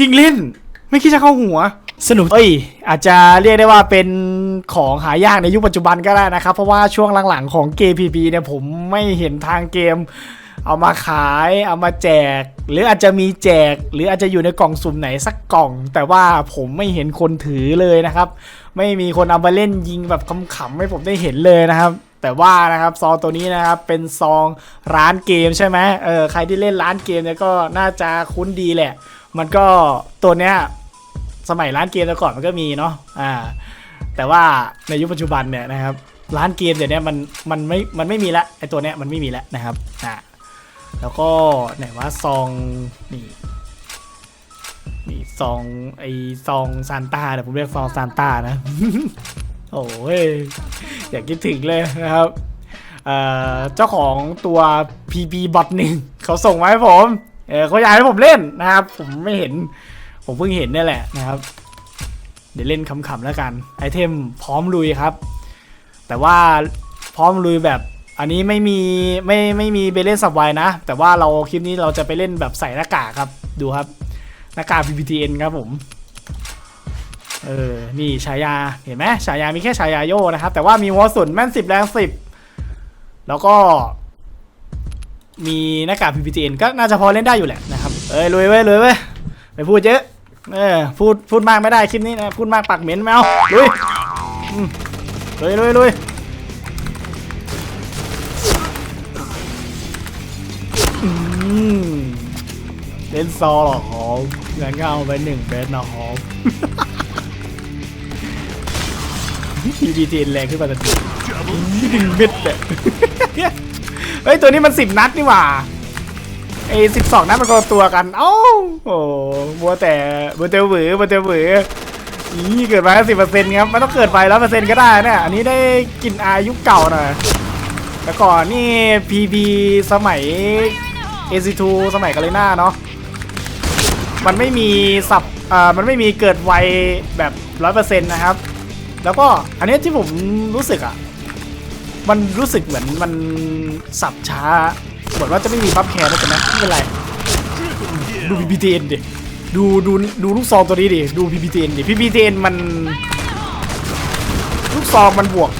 ยิงเล่น ไม่คิดจะเข้าหัว สนุกเอ้ย อาจจะเรียกได้ว่าเป็นของหายากในยุคปัจจุบันก็ได้นะครับ เพราะว่าช่วงหลังๆของเกม PP เนี่ยผมไม่เห็นทางเกม เอามาขายเอามาแจก หรืออาจจะมีแจก หรืออาจจะอยู่ในกล่องสุ่มไหนสักกล่อง แต่ว่าผมไม่เห็นคนถือเลยนะครับ ไม่มีคนเอามาเล่นยิงแบบขำๆให้ผมได้เห็นเลยนะครับแต่ว่านะครับซองตัวนี้นะครับเป็นซองร้านเกมใช่ไหมเออใครที่เล่นร้านเกมเนี่ยก็น่าจะคุ้นดีแหละ มันก็ตัวเนี้ยสมัยร้านเกมแต่ก่อนมันก็มีเนาะอ่า แต่ว่าในยุคปัจจุบันเนี่ยนะครับร้านเกมเดี๋ยวนี้มันมันไม่มันไม่มีละไอตัวเนี้ยมันไม่มีแล้วนะครับอ่าแล้วก็ไหนว่าซองนี่นี่ซองไอซองซานต้าเดี๋ยวผมเรียกซองซานต้านะโอ้ยอยากคิดถึงเลยนะครับเอ่อเจ้าของตัว PB Bot หนึ่งเขาส่งมาให้ผม เออเขาอยากให้ผมเล่นนะครับ ผมไม่เห็น ผมเพิ่งเห็นนี่แหละนะครับ เดี๋ยวเล่นขำๆแล้วกัน ไอเทมพร้อมลุยครับ แต่ว่าพร้อมลุยแบบอันนี้ไม่มีไม่ไม่มีไปเล่นสับไวนะ แต่ว่าเราคลิปนี้เราจะไปเล่นแบบใส่หน้ากากครับ ดูครับหน้ากาก PPTN ครับผม เออ นี่ฉายา เห็นไหมฉายามีแค่ฉายาโยนะครับ แต่ว่ามีหัวสุนแม่นสิบแรงสิบแล้วก็ มีหน้ากาก PPTN ก็น่าจะพอเล่นได้อยู่แหละนะครับเอ้ยลุยเว้ยลุยเว้ยไปพูดเยอะเออพูดพูดมากไม่ได้คลิปนี้นะพูดมากปากเหม็นแมวลุยอืมลุยลุยลุยเล่นซอหรอครับงั้นก็เอาไปหนึ่งเบสนะครับ PPTN แรงขึ้นมาทันทีหนึ่งเม็ดเลย เฮ้ยตัวนี้มันสิบนัดนี่หว่าไอ้สิบสองนัดมันก็ตัวกัน เอ้าโอ้บัวแต่บัวเตวหวือบัวเตวหวือนี่เกิดมาสิบเปอร์เซ็นต์ครับมันต้องเกิดไปร้อยเปอร์เซ็นต์ก็ได้เนี่ยอันนี้ได้กินอายุเก่าหน่อยแต่ก่อนนี่ PB สมัย AC2 สมัยกาเลน่าเนาะมันไม่มีสับอ่ามันไม่มีเกิดไวแบบร้อยเปอร์เซ็นต์นะครับ แล้วก็อันนี้ที่ผมรู้สึกอะ มันรู้สึกเหมือนมันสับช้าเหมือนว่าจะไม่มีบัฟแคร์นะจ๊ะนะไม่เป็นไร ดู PPTN ดิดูดูดูลูกซองตัวนี้ดิดู PPTN ดิ PPTN มัน ลูกซองมันบวก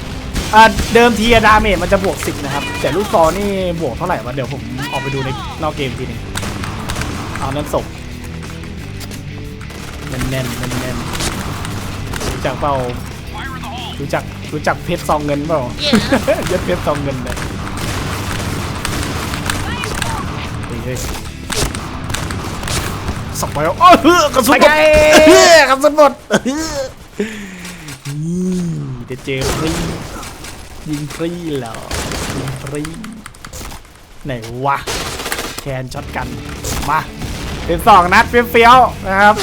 อ่าเดิมทีอะดาเมจมันจะบวก 10 นะครับ แต่ลูกซองนี่บวกเท่าไหร่วะเดี๋ยวผมออกไปดูในนอกเกมทีนึงเอานั้นศพแน่นแน่นแน่นรู้จักเปล่ารู้จัก รู้จักเพชรซองเงินเปล่ายศเพชรซองเงินเลยเฮ้ยเฮ้ยสับไปแล้วอ้าวเฮ้อกระสุนหมดเฮ้อกระสุนหมดเฮ้อนี่เดี๋ยวเจอฟรียิงฟรีเหรอยิงฟรีไหนวะแคนช็อตกันมาเป็นสองนัดเฟี้ยวๆนะครับ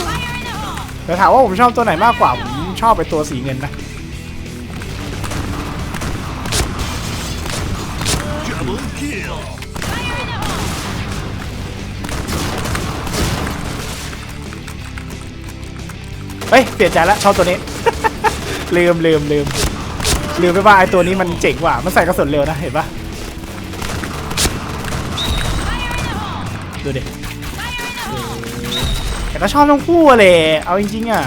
แต่ถามว่าผมชอบตัวไหนมากกว่าผมชอบไปตัวสีเงินนะ เฮ้ยเปลี่ยนใจแล้วชอบตัวนี้ ลืมลืมลืมลืมไปว่าไอตัวนี้มันเจ๋งกว่ามันใส่กระสุนเร็วนะเห็นปะดูดิแต่ก็ชอบทั้งคู่เลยเอาจริงๆอะ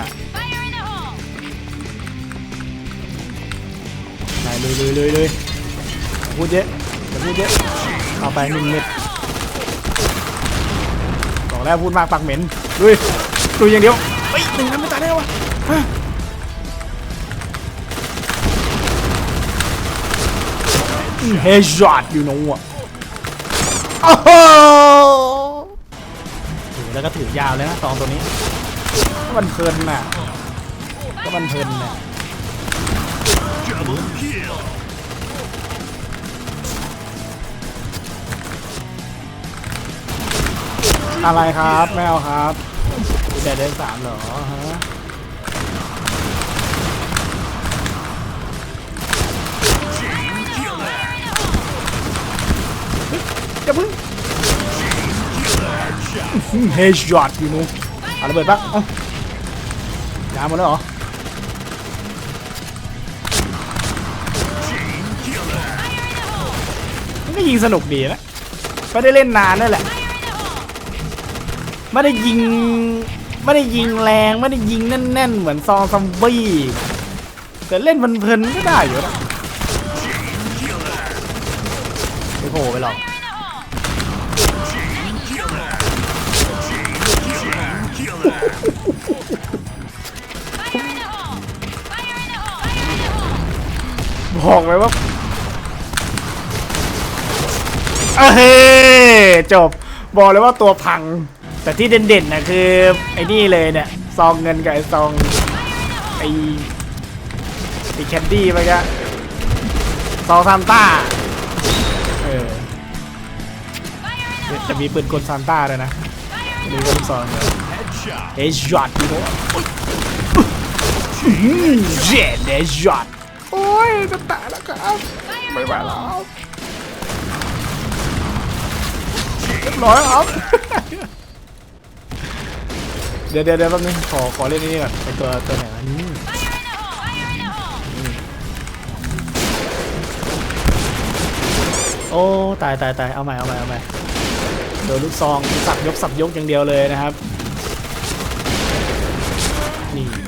ไหนเลยเลยเลยเลยพูดเยอะ เยอะเอาไปหนึ่งเม็ดบอกแล้วพูดมากปากเหม็นลุยลุยอย่างเดียวเฮ้ยหนึ่งนัดไม่ตายได้วะเฮช็อตอยู่นะวะโอ้โหถือแล้วก็ถือยาวเลยนะซองตัวนี้มันเพลินน่ะก็มันเพลินน่ะ อะไรครับไม่เอาครับคุณแดดเดินสามเหรอฮะอย่าพึ่งเฮชช็อตอยู่นู้นเอาระเบิดปะเอ้ายาหมดแล้วเหรอมันก็ยิงสนุกดีนะไม่ได้เล่นนานนั่นแหละ ไม่ได้ยิง ไม่ได้ยิงแรง ไม่ได้ยิงแน่น ๆ เหมือนซองซัมบี้แต่เล่นเพลินๆก็ได้อยู่นะไม่โผล่ไปหรอกบอกเลยว่าเอ้จบ บอกเลยว่าตัวพัง แต่ที่เด่นๆนะคือไอ้นี่เลยเนี่ยซองเงินกับไอ้ซองไอ้ไอ้แคนดี้ไปกะซองซานต้าเออจะมีปืนกลซานต้าด้วยนะมีกลซองเลยเอชช็อตอยู่เจ็ดเอชช็อตโอ้ยจะแตะแล้วครับไม่ไหวแล้วเรียบร้อยครับ เดี๋ยวเดี๋ยวเดี๋ยวแป๊บนึงขอขอเล่นนี่ก่อนไอตัวตัวไหนวะนี่โอ้ตายตายตายเอาใหม่เอาใหม่เอาใหม่โดนลูกซองสับยกสับยกอย่างเดียวเลยนะครับนี่นี่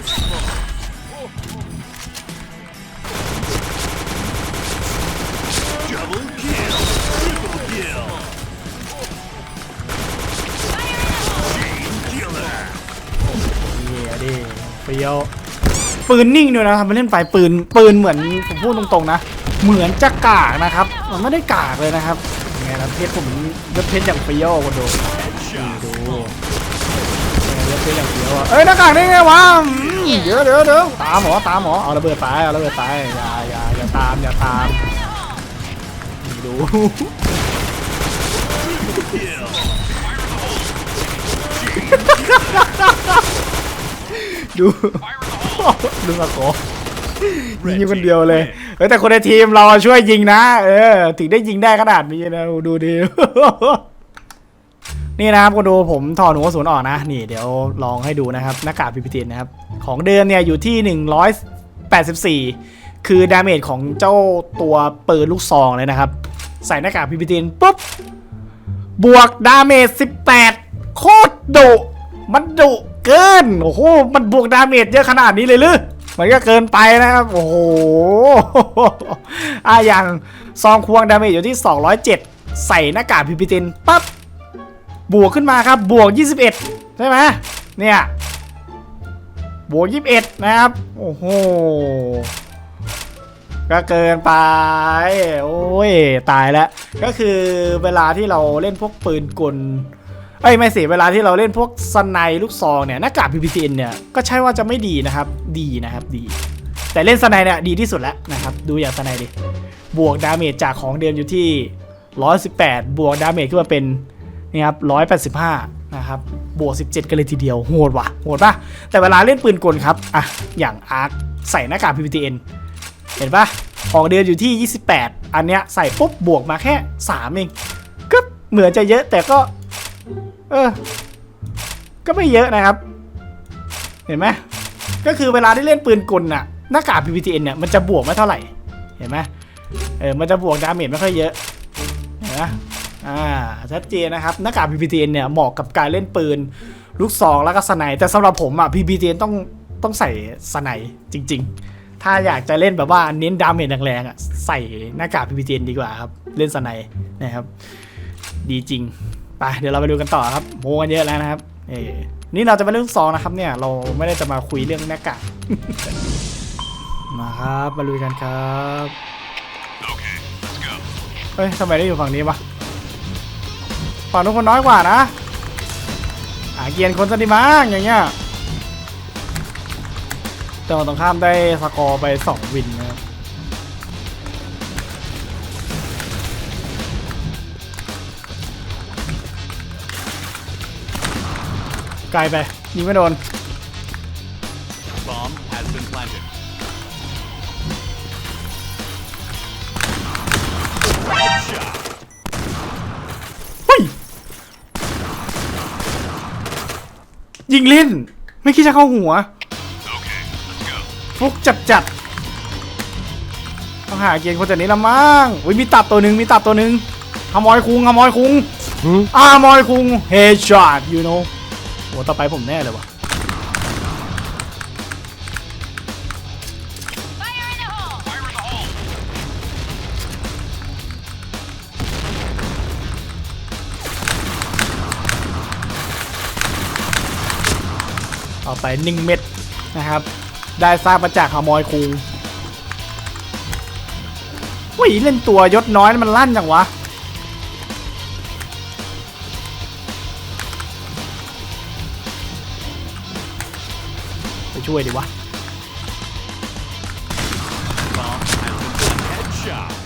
ปรียว ปืนนิ่งด้วยนะทำไปเล่นไปปืนปืนเหมือนผมพูดตรงๆนะ เหมือนจะกากนะครับ มันไม่ได้กากเลยนะครับยังไงนะเพชรผมยศเพชรอย่างเปรียวคนดูดูยังไงยศเพชรอย่างเปรียวอะเอ้ยหน้ากากได้ไงวะเดี๋ยวเดี๋ยวเดี๋ยวตามหมอตามหมอเอาระเบิดไปเอาระเบิดไปอย่าอย่าอย่าตามอย่าตามนี่ ดูดูดูสกอร์ยิงอยู่คนเดียวเลยเออแต่คนในทีมเราช่วยยิงนะ เออ ถึงได้ยิงได้ขนาดนี้นะดูดินี่นะครับคนดูผมถอดหัวกระสุนออกนะ นี่เดี๋ยวลองให้ดูนะครับหน้ากากพีพีทีนะครับ ของเดิมเนี่ยอยู่ที่ 184 คือดาเมจของเจ้าตัวปืนลูกซองเลยนะครับ ใส่หน้ากากพีพีทีปุ๊บ บวกดาเมจ 18 โคตรดุมันดุเกิน โอ้โห มันบวกดาเมจเยอะขนาดนี้เลยหรือมันก็เกินไปนะครับ โอ้โหอะอย่างซองควงดาเมจอยู่ที่ 207 ใส่หน้ากากพิพิตินปั๊บบวกขึ้นมาครับบวก 21 ใช่ไหมเนี่ยบวก 21 นะครับ โอ้โห ก็เกินไป โอ้ย ตายแล้ว ก็คือเวลาที่เราเล่นพวกปืนกล เอ้ยไม่สิเวลาที่เราเล่นพวกสไนลูกซองเนี่ยหน้ากาก PPTN เนี่ยก็ใช่ว่าจะไม่ดีนะครับ ดีนะครับดี แต่เล่นสไนเนี่ยดีที่สุดแล้วนะครับ ดูอย่างสไนดิบวกดาเมจจากของเดิมอยู่ที่ 118 บวกดาเมจขึ้นมาเป็นนี่ครับ 185 นะครับ บวก 17 กันเลยทีเดียว โหดว่ะ โหดป่ะ แต่เวลาเล่นปืนกลครับ อะ อย่างอาร์คใส่หน้ากาก PPTN เห็นป่ะ ของเดิมอยู่ที่ 28 อันเนี้ยใส่ปุ๊บบวกมาแค่ 3 เอง ก็เหมือนจะเยอะแต่ก็ เออ ก็ไม่เยอะนะครับ เห็นไหมก็คือเวลาที่เล่นปืนกลน่ะหน้ากาก PPTN เนี่ยมันจะบวกไม่เท่าไหร่ เห็นไหมเออมันจะบวกดาเมจไม่ค่อยเยอะเห็นไหมอ่าชัดเจนนะครับหน้ากาก PPTN เนี่ยเหมาะกับการเล่นปืนลูกซองแล้วก็สไนแต่สำหรับผมอะ PPTN ต้องต้องใส่สไนจริง ๆ ถ้าอยากจะเล่นแบบว่าเน้นดาเมจแรงๆอะใส่หน้ากาก PPTN ดีกว่าครับ เล่นสไนนะครับ ดีจริง ไปเดี๋ยวเราไปดูกันต่อครับโมกันเยอะแล้วนะครับเออนี่เราจะมาเรื่องซองนะครับเนี่ยเราไม่ได้จะมาคุยเรื่องหน้ากากมาครับมาลุยกันครับเฮ้ยทำไมได้อยู่ฝั่งนี้วะฝั่งนู้นคนน้อยกว่านะหาเกียร์คนสนิมากอย่างเงี้ยแต่ฝั่งตรงข้ามได้สกอร์ไปสองวินนะ ไกลไปยิงไม่โดน Bomb has been planted. เฮ้ยยิงเล่น ไม่คิดจะเข้าหัว Okay, let's go. ฟุกจัดจัดๆต้องหาเกียร์คนจากนี้ละมั้งอุ้ยมีตับตัวหนึ่งมีตับตัวหนึ่งฮามอยคุงฮามอยคุงอ่าฮามอยคุงเฮดช็อตยูโน่ โอ้ต่อไปผมแน่เลยวะเอาไปหนึ่งเม็ดนะครับ ได้ทราบมาจากขามอยคูวิ่งเล่นตัวยศน้อยมันลั่นจังวะ ช่วยดิวะ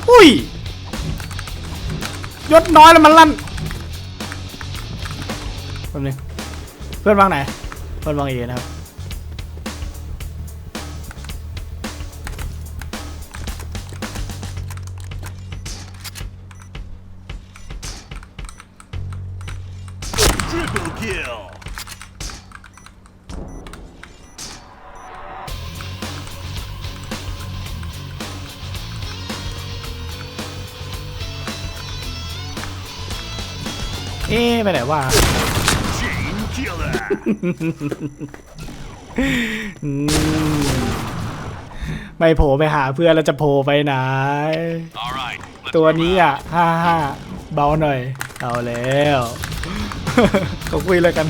อุ้ยยศน้อยแล้วมันลั่นแป๊บนึงเพื่อนวางไหน เพื่อนวางเอนะครับ อ๊ะไปไหนวะไม่โผล่ไปหาเพื่อนแล้วจะโผล่ไปไหน right. ตัวนี้อะห้าห้าเบาหน่อย เอาแล้วเขาคุยเลยกัน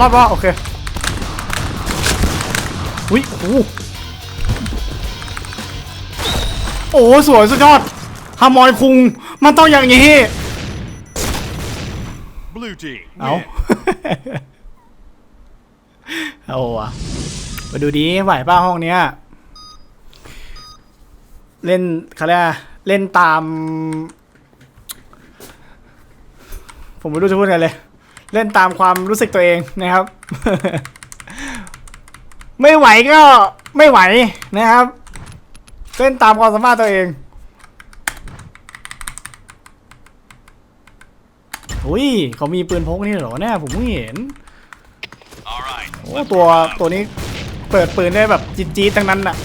รอดวะโอเคอุ้ยโอ้โหโอ้โหสวยสุดยอดฮามอยคุง มันต้องอย่างนี้ Blue team. เอา win. เอาวะมาดูดีไหวป้าห้องเนี้ย เล่นเขาเรียกอะไรเล่นตาม ผมไม่รู้จะพูดไงเลย เล่นตามความรู้สึกตัวเองนะครับ ไม่ไหวก็ไม่ไหวนะครับ เล่นตามความสามารถตัวเองอุ้ยเขามีปืนพกนี่เหรอเนี่ยผมเพิ่งเห็น All right. โอ้ตัวตัวนี้เปิดปืนได้แบบจี๊ดๆทั้งนั้นน่ะ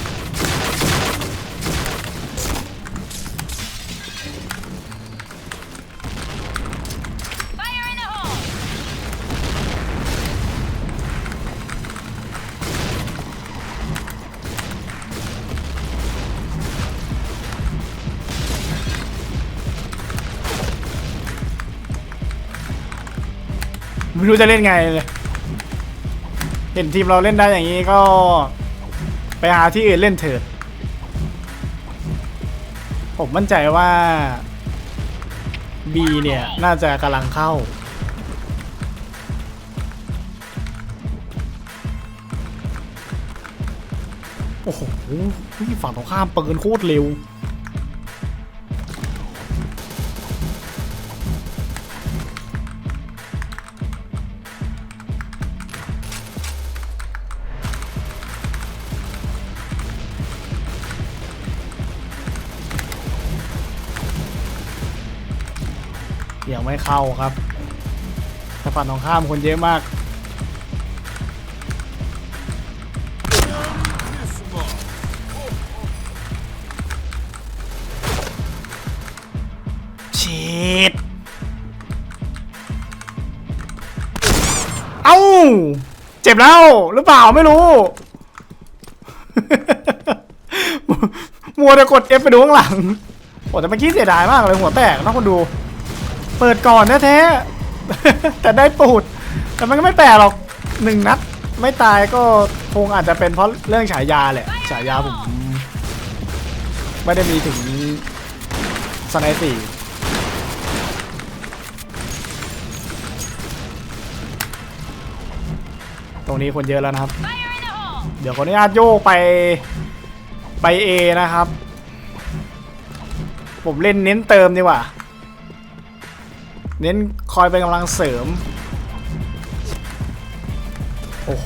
ไม่รู้จะเล่นไงเลยเห็นทีมเราเล่นได้อย่างนี้ก็ ไปหาที่อื่นเล่นเถิด ผมมั่นใจว่า B เนี่ย น่าจะกำลังเข้า โอ้โหฝั่งตรงข้ามปืนโคตรเร็ว ยังไม่เข้าครับแต่ฝั่งตรงข้ามคนเยอะมากฉีดเอ้า เจ็บแล้ว หรือเปล่าไม่รู้ มัวแต่กด F ไปดูข้างหลัง โอ้แต่เมื่อกี้เสียดายมากเลยหัวแตกนะคนดู เปิดก่อนแท้ๆ แต่ได้ปูด แต่มันก็ไม่แปลกหรอกหนึ่งนัด ไม่ตายก็คงอาจจะเป็นเพราะเรื่องฉายาแหละ ฉายาผม ไม่ได้มีถึงสไนสี่ตรงนี้คนเยอะแล้วนะครับ เดี๋ยวขออนุญาตโยกไปไป A นะครับ ผมเล่นเน้นเติมดีกว่า เน้นคอยเป็นกำลังเสริม โอ้โห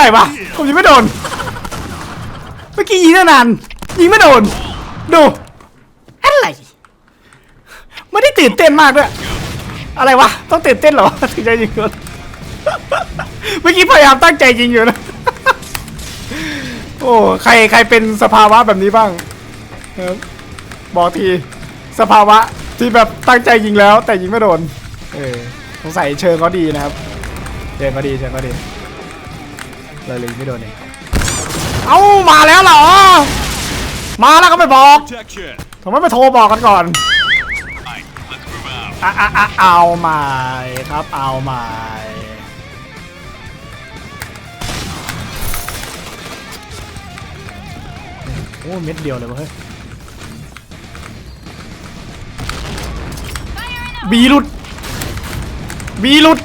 อะไรวะผมยิงไม่โดน เมื่อกี้ยิงตั้งนานยิงไม่โดน ดูอะไรไม่ได้ตื่นเต้นมากด้วย อะไรวะ ต้องตื่นเต้นเหรอถึงจะยิงโดนเมื่อกี้พยายามตั้งใจยิงอยู่นะ โอ้ใครใครเป็นสภาวะแบบนี้บ้างครับบอกทีสภาวะที่แบบตั้งใจยิงแล้วแต่ยิงไม่โดน เออสงสัยเชิงเขาดีนะครับ เชิงเขาดีเชิงเขาดี เลยเลยไม่โดนเองเอ้ามาแล้วเหรอ มาแล้วก็ไม่บอก Protection. ทำไมไม่โทรบอกกันก่อน Right, let's move out. อะอะอะเอาใหม่ครับ เอาใหม่โอ้เม็ดเดียวเลยวะเฮ้ย Fire in the hole! บีหลุดบีหลุด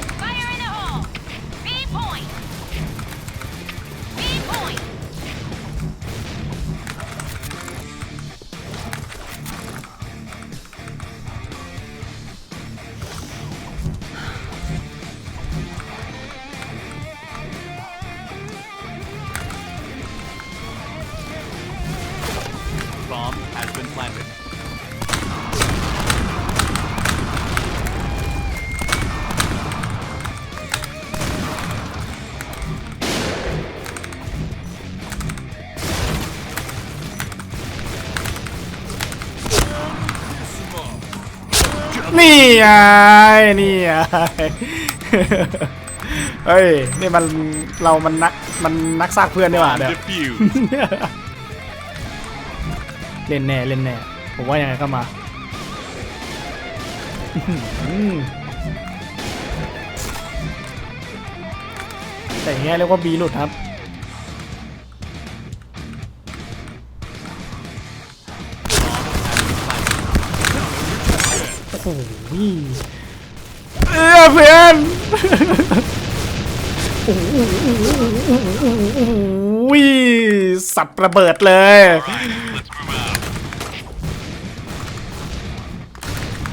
นี่ไงนี่ไงเฮ้ยนี่มันเรามันนักมันนักซากเพื่อนนี่หว่าเดี๋ยว defused. เล่นแน่เล่นแน่ผมว่ายังไงก็มาอืมแต่อย่างเงี้ยเรียกว่าบีหลุดครับ หเออเพื่อนโอ้โหสับระเบิดเลย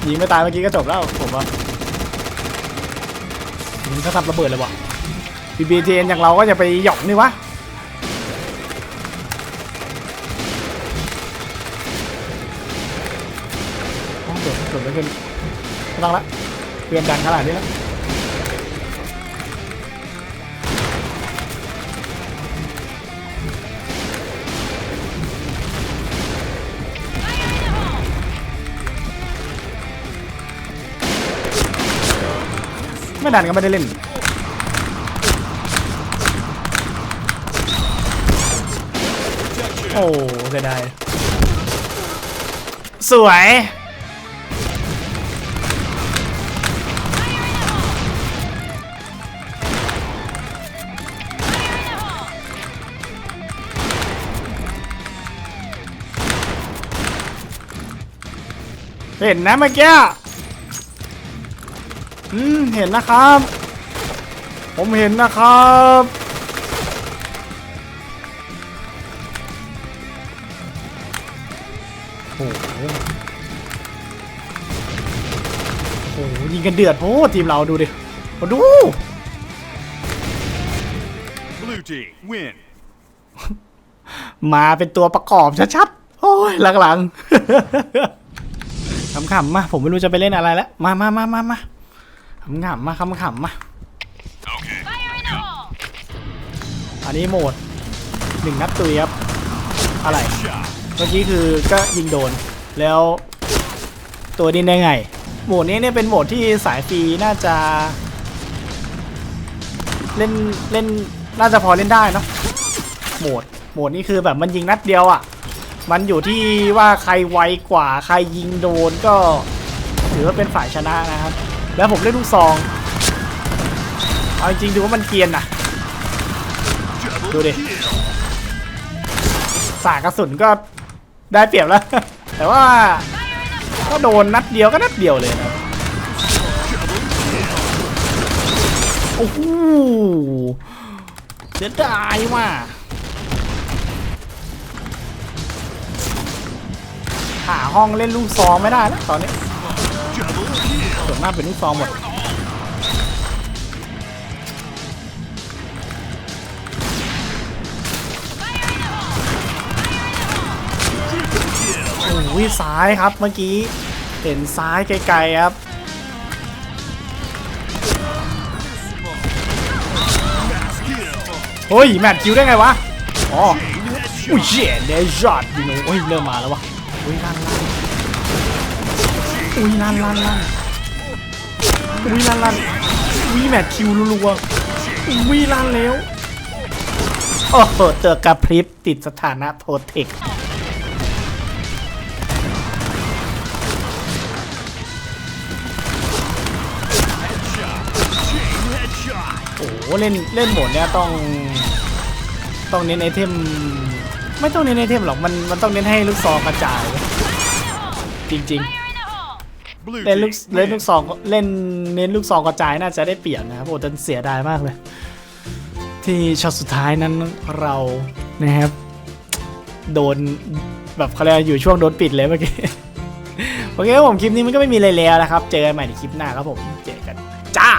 ยิงไม่ตายเมื่อกี้ก็จบแล้วผมว่ายิงถ้าสับระเบิดเลยวะ BBTN อย่างเราก็จะไปหยอกนี่วะอ๋อเกิดเกิดอะไรขึ้น ต้องละเพื่อนดันขนาดนี้แล้วไม่ดันก็ไม่ได้เล่นโอ้เสียดายสวย เห็นนะเมื่อกี้อืมเห็นนะครับ ผมเห็นนะครับ โอ้โหโอ้โหยิงกันเดือดโอ้ทีมเราดูดิมาดู Blue team win. มาเป็นตัวประกอบชัดๆ โอ้ยหลังๆ ขำๆมาผมไม่รู้จะไปเล่นอะไรแล้วมามามามามาขำๆมาขำๆมาอันนี้โหมดหนึ่งนัดตุยครับอะไรเมื่อกี้คือก็ยิงโดนแล้วตัวนี้ได้ไง โหมดนี้เนี่ยเป็นโหมดที่สายฟรีน่าจะ เล่นเล่นน่าจะพอเล่นได้เนอะโหมดโหมดนี้คือแบบมันยิงนัดเดียวอะ่ะ มันอยู่ที่ว่าใครไวกว่าใครยิงโดนก็ถือว่าเป็นฝ่ายชนะนะครับ แล้วผมเล่นลูกซองเอาจริงๆดูว่ามันเกียนนะ Double Dude. kill. สากกระสุนก็ได้เปรียบแล้ว แต่ว่าก็โดนนัดเดียวก็นัดเดียวเลยนะโอ้โหเสียดายว่ะาห้องเล่นลูกซองไม่ได้แล้วตอนนี้ส่วนมากเป็นลูกซองหมดโอ้ยซ้ายครับเมื่อกี้เห็นซ้ายไกลๆครับเฮ้ยแมตคิวได้ไงวะ อ๋ออุ้ยเชี่ยเดชอตดิโนโอ้ยเริ่มมาแล้ววะ อุ้ยลั่นลั่นอุ้ยลั่นลั่นลั่นอุ้ยลั่นลั่นอุ้ยแมตช์คิวรัวๆอุ้ยลั่นแล้วโอ้โหเตอกระพริบติดสถานะโปรเทคโอ้เล่นเล่นโหมดเนี้ยต้อง ต้องเน้นไอเทม ไม่ต้องเน้นไอเทมหรอก มันมันต้องเน้นให้ลูกซองกระจาย จริงๆ Fire in the hole! Blue เล่นลูก team เล่น win. ลูกซองเล่นเน้นลูกซองกระจายน่าจะได้เปรียบนะครับโอ้แต่เสียดายมากเลย ที่ช็อตสุดท้ายนั้นเรานะครับ โดนแบบเขาเรียกว่าอยู่ช่วงโดนปิดเลยเมื่อกี้โอเคครับผมคลิปนี้มันก็ไม่มีอะไรแล้วนะครับ เจอกันใหม่ในคลิปหน้าครับผม เจอกัน จ้า